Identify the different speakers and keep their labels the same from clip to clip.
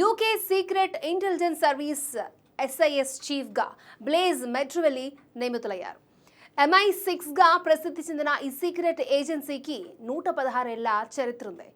Speaker 1: UK secret intelligence service SIS చీఫ్గా Blaise Metreweli నియమితులయ్యారు. MI సిక్స్గా ప్రసిద్ధి చెందిన ఈ సీక్రెట్ ఏజెన్సీకి నూట పదహారేళ్ళ చరిత్ర ఉంది.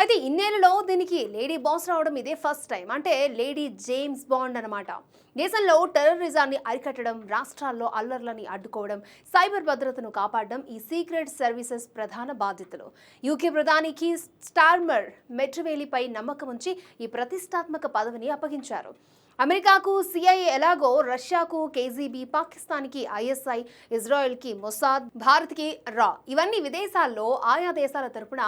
Speaker 1: అయితే ఇన్నేళ్ళలో దీనికి లేడీ బాస్ రావడం ఇదే ఫస్ట్ టైం. అంటే లేడీ జేమ్స్ బాండ్ అనమాట దేశంలో టెర్రరిజాన్ని అరికట్టడం రాష్ట్రాల్లో అల్లర్లని అడ్డుకోవడం సైబర్ భద్రతను కాపాడడం ఈ సీక్రెట్ సర్వీసెస్ ప్రధాన బాధ్యతలు. యూకే ప్రధానికి స్టార్మర్ మెట్రవేలిపై నమ్మకం ఉంచి ఈ ప్రతిష్టాత్మక పదవిని అప్పగించారు. అమెరికాకు సిఐఏ ఎలాగో రష్యాకు కేజీబీ పాకిస్తాన్కి ఐఎస్ఐ ఇజ్రాయెల్కి మొసాద్ భారత్కి రా. ఇవన్నీ విదేశాల్లో ఆయా దేశాల తరపున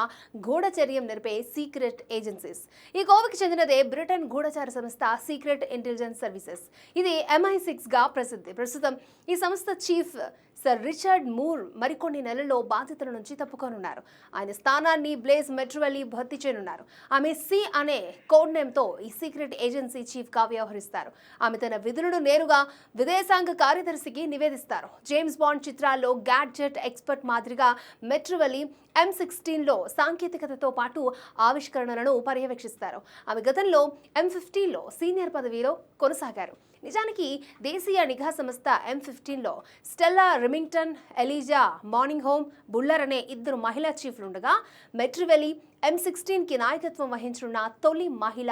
Speaker 1: గూఢచర్యం జరిపే సీక్రెట్ ఏజెన్సీస్. ఈ కోవకి చెందినదే బ్రిటన్ గూఢచార సంస్థ సీక్రెట్ ఇంటెలిజెన్స్ సర్వీసెస్. ఇది ఎంఐ సిక్స్గా ప్రసిద్ధి. ప్రస్తుతం ఈ సంస్థ చీఫ్ సర్ రిచర్డ్ మూర్ మరికొన్ని నెలల్లో బాధ్యతల నుంచి తప్పుకోనున్నారు. ఆయన స్థానాన్ని బ్లేజ్ మెట్రోవెల్లి భర్తీ చేయనున్నారు. ఆమె సి అనే కోడ్ నేమ్తో ఈ సీక్రెట్ ఏజెన్సీ చీఫ్గా వ్యవహరిస్తారు. ఆమె తన విధులను నేరుగా విదేశాంగ కార్యదర్శికి నివేదిస్తారు. జేమ్స్ బాండ్ చిత్రాల్లో గ్యాడ్జెట్ ఎక్స్పర్ట్ మాదిరిగా మెట్రోవెల్లి ఎం సిక్స్టీన్లో సాంకేతికతతో పాటు ఆవిష్కరణలను పర్యవేక్షిస్తారు. ఆమె గతంలో ఎం ఫిఫ్టీన్లో సీనియర్ పదవిలో కొనసాగారు. నిజానికి దేశీయ నిఘా సంస్థ ఎం ఫిఫ్టీన్లో స్టెల్లా రిమింగ్టన్ ఎలీజా మార్నింగ్ హోమ్ బుల్లర్ అనే ఇద్దరు మహిళా చీఫ్లు ఉండగా మెట్రివెలి ఎం సిక్స్టీన్కి నాయకత్వం వహించనున్న తొలి మహిళ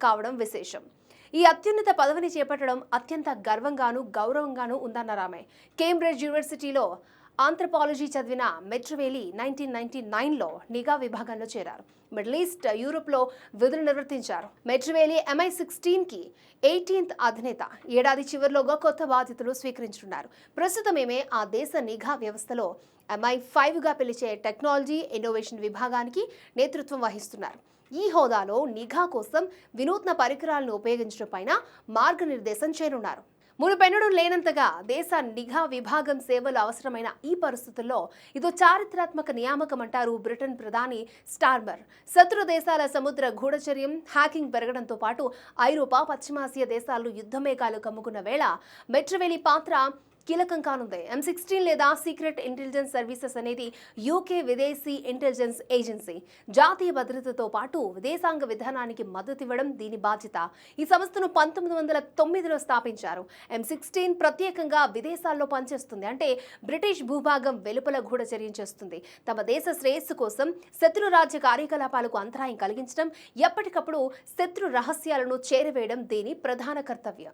Speaker 1: కావడం విశేషం. ఈ అత్యున్నత పదవిని చేపట్టడం అత్యంత గర్వంగాను గౌరవంగాను ఉందన్నారు ఆమె కేంబ్రిడ్జ్ యూనివర్సిటీలో ఆంథ్రపాలజీ చదివిన మెట్రవేలి నైన్టీన్ నైన్టీ నైన్లో నిఘా విభాగంలో చేరారు. మిడిల్ ఈస్ట్ యూరోప్లో విధులు నిర్వర్తించారు. మెట్రవేలి ఎంఐ సిక్స్టీన్కి ఎయిటీన్త్ అధినేత ఏడాది చివరిలోగా కొత్త బాధ్యతలు స్వీకరించున్నారు ప్రస్తుతమేమే ఆ దేశ నిఘా వ్యవస్థలో ఎంఐ ఫైవ్గా పిలిచే టెక్నాలజీ ఇన్నోవేషన్ విభాగానికి నేతృత్వం వహిస్తున్నారు. ఈ హోదాలో నిఘా కోసం వినూత్న పరికరాలను ఉపయోగించడం పైన మార్గనిర్దేశం చేయనున్నారు. మునుపెన్నడూ లేనంతగా దేశ నిఘా విభాగం సేవలు అవసరమైన ఈ పరిస్థితుల్లో ఇదో చారిత్రాత్మక నియామకం అంటారు బ్రిటన్ ప్రధాని స్టార్మర్. శత్రు దేశాల సముద్ర గూఢచర్యం హ్యాకింగ్ పెరగడంతో పాటు ఐరోపా పశ్చిమాసియా దేశాలు యుద్ధమేఘాలు కమ్ముకున్న వేళ మెట్రవేలి పాత్ర కీలకం కానుంది. ఎం సిక్స్టీన్ లేదా సీక్రెట్ ఇంటెలిజెన్స్ సర్వీసెస్ అనేది యూకే విదేశీ ఇంటెలిజెన్స్ ఏజెన్సీ. జాతీయ భద్రతతో పాటు విదేశాంగ విధానానికి మద్దతు ఇవ్వడం దీని బాధ్యత. ఈ సంస్థను పంతొమ్మిది వందల తొమ్మిదిలో స్థాపించారు. ఎం సిక్స్టీన్ ప్రత్యేకంగా విదేశాల్లో పనిచేస్తుంది. అంటే బ్రిటిష్ భూభాగం వెలుపల గూఢచర్యం చేస్తుంది. తమ దేశ శ్రేయస్సు కోసం శత్రు రాజ్య కార్యకలాపాలకు అంతరాయం కలిగించడం ఎప్పటికప్పుడు శత్రు రహస్యాలను చేరవేయడం దీని ప్రధాన కర్తవ్యం.